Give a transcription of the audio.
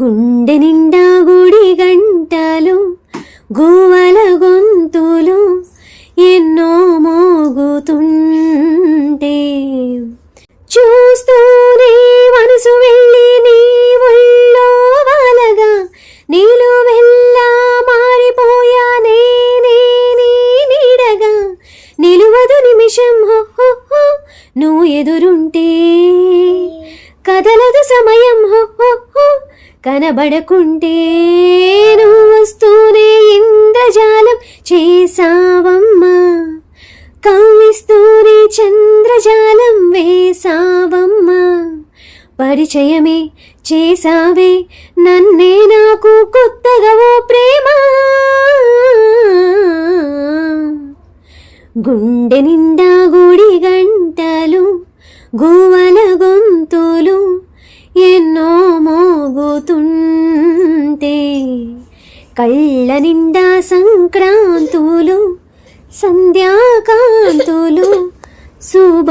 గుండె నిండా గుడి గంటలు గోవల గొంతులు ఎన్నో మోగుతుంటే. చూస్తూనే మనసు వెళ్ళి నీ ఒళ్ళో వాలగా నీలు వెళ్ళా మారిపోయా నేనే నీడగా. నిలువదు నిమిషం హో నువ్వు ఎదురుంటే. కదలదు సమయం కనబడకుంటే నువ్వు వస్తూనే ఇంద్రజాలం చేసావమ్మా కవ్విస్తూనే చంద్రజాలం వేసావమ్మా పరిచయమే చేసావే నన్నే నాకు కొత్తగా ఓ ప్రేమ. గుండె నిండా గుడి గంటలు గువ్వల గొంతు కళ్ళ నిండా సంక్రాంతులు సంధ్యాకాంతులు శుభాకాంక్షలంతే